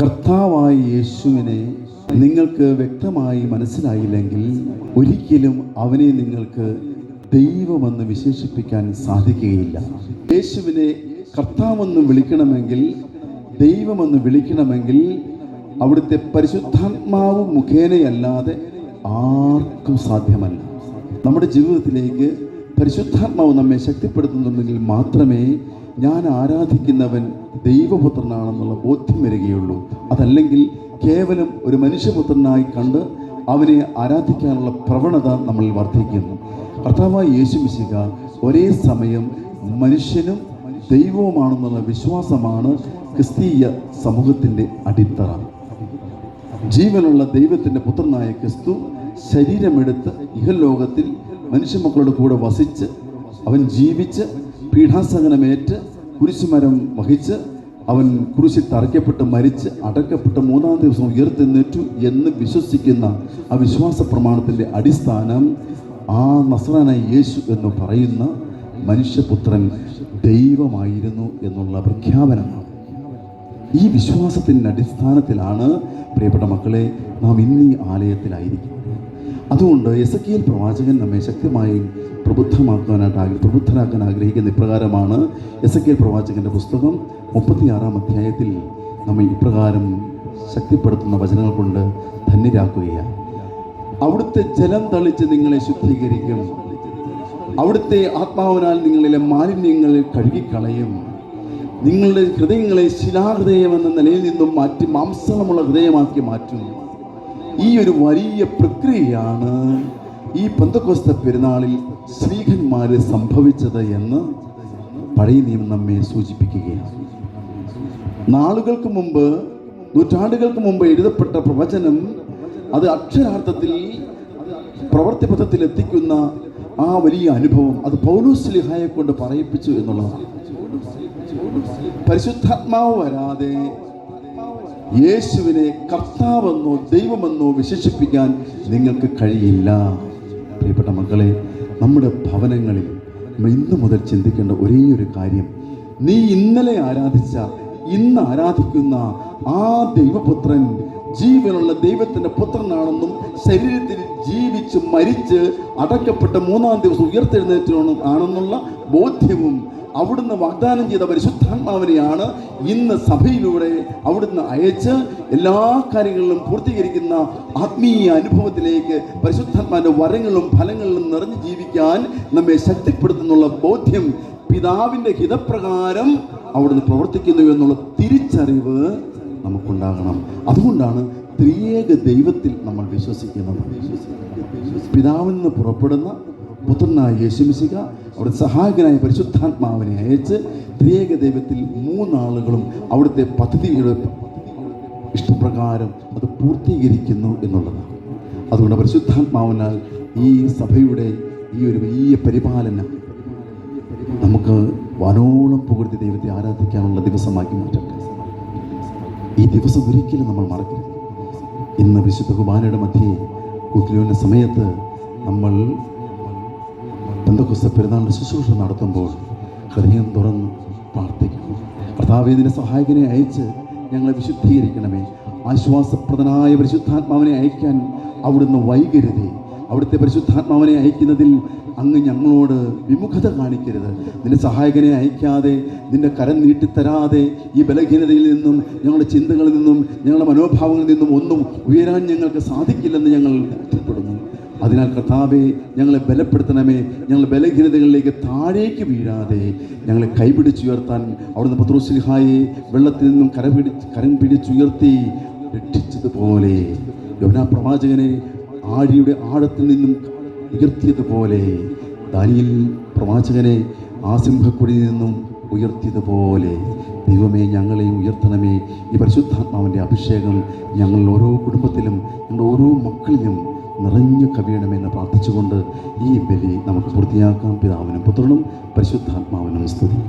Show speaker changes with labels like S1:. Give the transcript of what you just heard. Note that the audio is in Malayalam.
S1: കർത്താവായ യേശുവിനെ നിങ്ങൾക്ക് വ്യക്തമായി മനസ്സിലായില്ലെങ്കിൽ ഒരിക്കലും അവനെ നിങ്ങൾക്ക് ദൈവമെന്ന് വിശേഷിപ്പിക്കാൻ സാധിക്കുകയില്ല. യേശുവിനെ കർത്താവെന്ന് വിളിക്കണമെങ്കിൽ ദൈവമെന്ന് വിളിക്കണമെങ്കിൽ അവിടുത്തെ പരിശുദ്ധാത്മാവ് മുഖേനയല്ലാതെ ആർക്കും സാധ്യമല്ല. നമ്മുടെ ജീവിതത്തിലേക്ക് പരിശുദ്ധാത്മാവ് നമ്മെ ശക്തിപ്പെടുത്തുന്നുണ്ടെങ്കിൽ മാത്രമേ ഞാൻ ആരാധിക്കുന്നവൻ ദൈവപുത്രനാണെന്നുള്ള ബോധ്യം വരികയുള്ളൂ. അതല്ലെങ്കിൽ കേവലം ഒരു മനുഷ്യപുത്രനായി കണ്ട് അവനെ ആരാധിക്കാനുള്ള പ്രവണത നമ്മളിൽ വർദ്ധിക്കുന്നു. കർത്താവായ യേശുമിശിക ഒരേ സമയം മനുഷ്യനും ദൈവവുമാണെന്നുള്ള വിശ്വാസമാണ് ക്രിസ്തീയ സമൂഹത്തിന്റെ അടിത്തറ. ജീവനുള്ള ദൈവത്തിന്റെ പുത്രനായ ക്രിസ്തു ശരീരമെടുത്ത് ഇഹലോകത്തിൽ മനുഷ്യമക്കളുടെ കൂടെ വസിച്ച് അവൻ ജീവിച്ച് പീഠാസഹനമേറ്റ് കുരിശുമരം വഹിച്ച് അവൻ കുരിശിൽ തറയ്ക്കപ്പെട്ട് മരിച്ച് അടക്കപ്പെട്ട് മൂന്നാം ദിവസം ഉയർത്തെന്നേറ്റു എന്ന് വിശ്വസിക്കുന്ന ആ വിശ്വാസ പ്രമാണത്തിന്റെ അടിസ്ഥാനം ആ നസ്രാനായ യേശു എന്ന് പറയുന്ന മനുഷ്യപുത്രൻ ദൈവമായിരുന്നു എന്നുള്ള പ്രഖ്യാപനമാണ്. ഈ വിശ്വാസത്തിന്റെ അടിസ്ഥാനത്തിലാണ് പ്രിയപ്പെട്ട മക്കളെ നാം ഇന്ന് ഈ അതുകൊണ്ട് എസ് പ്രവാചകൻ നമ്മെ ശക്തമായി പ്രബുദ്ധമാക്കാനായിട്ട് ആഗ്രഹം പ്രബുദ്ധരാക്കാൻ ആഗ്രഹിക്കുന്ന ഇപ്രകാരമാണ് എസ് എ കെ പ്രവാചകന്റെ പുസ്തകം മുപ്പത്തിയാറാം അധ്യായത്തിൽ നമ്മെ ഇപ്രകാരം ശക്തിപ്പെടുത്തുന്ന വചനങ്ങൾ കൊണ്ട് ധന്യരാക്കുകയാണ്. അവിടുത്തെ ജലം തളിച്ച് നിങ്ങളെ ശുദ്ധീകരിക്കും. അവിടുത്തെ ആത്മാവിനാൽ നിങ്ങളിലെ മാലിന്യങ്ങൾ കഴുകിക്കളയും. നിങ്ങളുടെ ഹൃദയങ്ങളെ ശിലാഹൃദയം എന്ന നിലയിൽ നിന്നും മാറ്റി മാംസമുള്ള ഹൃദയമാക്കി മാറ്റും. ഈ ഒരു വലിയ പ്രക്രിയയാണ് ഈ പന്തക്കോസ്ത പെരുന്നാളിൽ സ്ത്രീകന്മാര് സംഭവിച്ചത് എന്ന് പഴയ നിയമം നമ്മെ സൂചിപ്പിക്കുകയാണ്. നാളുകൾക്ക് മുമ്പ് നൂറ്റാണ്ടുകൾക്ക് മുമ്പ് എഴുതപ്പെട്ട പ്രവചനം അത് അക്ഷരാർത്ഥത്തിൽ പ്രവർത്തിപഥത്തിൽ എത്തിക്കുന്ന ആ വലിയ അനുഭവം അത് പൗലൂസ് ലിഹായെ കൊണ്ട് പറയിപ്പിച്ചു എന്നുള്ളതാണ്. പരിശുദ്ധാത്മാവ് വരാതെ യേശുവിനെ കർത്താവെന്നോ ദൈവമെന്നോ വിശേഷിപ്പിക്കാൻ നിങ്ങൾക്ക് കഴിയില്ല. മക്കളെ നമ്മുടെ ഭവനങ്ങളിൽ നമ്മൾ ഇന്ന് മുതൽ ചിന്തിക്കേണ്ട ഒരേ ഒരു കാര്യം. നീ ഇന്നലെ ആരാധിച്ച ഇന്ന് ആരാധിക്കുന്ന ആ ദൈവപുത്രൻ ജീവനുള്ള ദൈവത്തിന്റെ പുത്രനാണെന്നും ശരീരത്തിൽ ജീവിച്ച് മരിച്ച് അടക്കപ്പെട്ട മൂന്നാം ദിവസം ഉയർത്തെഴുന്നേറ്റ് ആണെന്നുള്ള ബോധ്യവും അവിടുന്ന് വാഗ്ദാനം ചെയ്ത പരിശുദ്ധാത്മാവിനെയാണ് ഇന്ന് സഭയിലൂടെ അവിടുന്ന് അയച്ച് എല്ലാ കാര്യങ്ങളിലും പൂർത്തീകരിക്കുന്ന ആത്മീയ അനുഭവത്തിലേക്ക് പരിശുദ്ധാത്മാവിന്റെ വരങ്ങളും ഫലങ്ങളിലും നിറഞ്ഞു ജീവിക്കാൻ നമ്മെ ശക്തിപ്പെടുത്തുന്നുള്ള ബോധ്യം പിതാവിന്റെ ഹിതപ്രകാരം അവിടുന്ന് പ്രവർത്തിക്കുന്നു എന്നുള്ള തിരിച്ചറിവ് നമുക്കുണ്ടാകണം. അതുകൊണ്ടാണ് ത്രിയേക ദൈവത്തിൽ നമ്മൾ വിശ്വസിക്കുന്നത്. പിതാവിൽ നിന്ന് പുറപ്പെടുന്ന പുത്രനായ യേശുമിശിക അവിടെ സഹായകനായ പരിശുദ്ധാത്മാവിനെ അയച്ച് ത്രിയേക ദൈവത്തിൽ മൂന്നാളുകളും അവിടുത്തെ പദ്ധതിയുടെ ഇഷ്ടപ്രകാരം അത് പൂർത്തീകരിക്കുന്നു എന്നുള്ളതാണ്. അതുകൊണ്ട് പരിശുദ്ധാത്മാവിനാൽ ഈ സഭയുടെ ഈ ഒരു വലിയ പരിപാലനം നമുക്ക് വനോളം പുകഴ്ത്തി ദൈവത്തെ ആരാധിക്കാനുള്ള ദിവസമാക്കി മാറ്റട്ടെ. ഈ ദിവസം ഒരിക്കലും നമ്മൾ മറക്കരുത്. ഇന്ന് വിശുദ്ധ കുമാരയുടെ മധ്യേ കൂട്ടിലുവിന്റെ സമയത്ത് നമ്മൾ ബന്ധുക്കുസ്ത പെരുന്നാളിന്റെ ശുശ്രൂഷ നടത്തുമ്പോൾ ഹൃദയം തുറന്ന് പ്രാർത്ഥിക്കണം കർത്താവേദിനെ സഹായകനെ അയച്ച് ഞങ്ങളെ വിശുദ്ധീകരിക്കണമേ. ആശ്വാസപ്രദനായ പരിശുദ്ധാത്മാവിനെ അയക്കാൻ അവിടുന്ന് വൈകരുതേ. അവിടുത്തെ പരിശുദ്ധാത്മാവിനെ അയക്കുന്നതിൽ അങ്ങ് ഞങ്ങളോട് വിമുഖത കാണിക്കരുത്. നിന്റെ സഹായകനെ അയക്കാതെ നിന്റെ കരം നീട്ടിത്തരാതെ ഈ ബലഹീനതയിൽ നിന്നും ഞങ്ങളുടെ ചിന്തകളിൽ നിന്നും ഞങ്ങളുടെ മനോഭാവങ്ങളിൽ നിന്നും ഒന്നും ഉയരാൻ ഞങ്ങൾക്ക് സാധിക്കില്ലെന്ന് ഞങ്ങൾ ബോധ്യപ്പെടുന്നു അതിനാൽ കർത്താവെ ഞങ്ങളെ ബലപ്പെടുത്തണമേ. ഞങ്ങൾ ബലഹീനതകളിലേക്ക് താഴേക്ക് വീഴാതെ ഞങ്ങളെ കൈപിടിച്ചുയർത്താൻ അവിടുന്ന് പത്രോസ്ലിഹായെ വെള്ളത്തിൽ നിന്നും കര പിടിച്ച് കരം പിടിച്ചുയർത്തി രക്ഷിച്ചതുപോലെ. യോനാ പ്രവാചകനെ ആഴിയുടെ ആഴത്തിൽ നിന്നും ഉയർത്തിയതുപോലെ. ദാനിയൽ പ്രവാചകനെ ആ നിന്നും ഉയർത്തിയതുപോലെ. ദൈവമേ ഞങ്ങളെയും ഉയർത്തണമേ. ഈ പരിശുദ്ധാത്മാവിന്റെ അഭിഷേകം ഞങ്ങൾ ഓരോ കുടുംബത്തിലും ഞങ്ങളുടെ ഓരോ മക്കളിലും നിറഞ്ഞു കവിയണമെന്ന് പ്രാർത്ഥിച്ചുകൊണ്ട് ഈ ബലി നമുക്ക് പൂർത്തിയാക്കാം. പിതാവിനും പുത്രനും പരിശുദ്ധാത്മാവിനും സ്തുതി.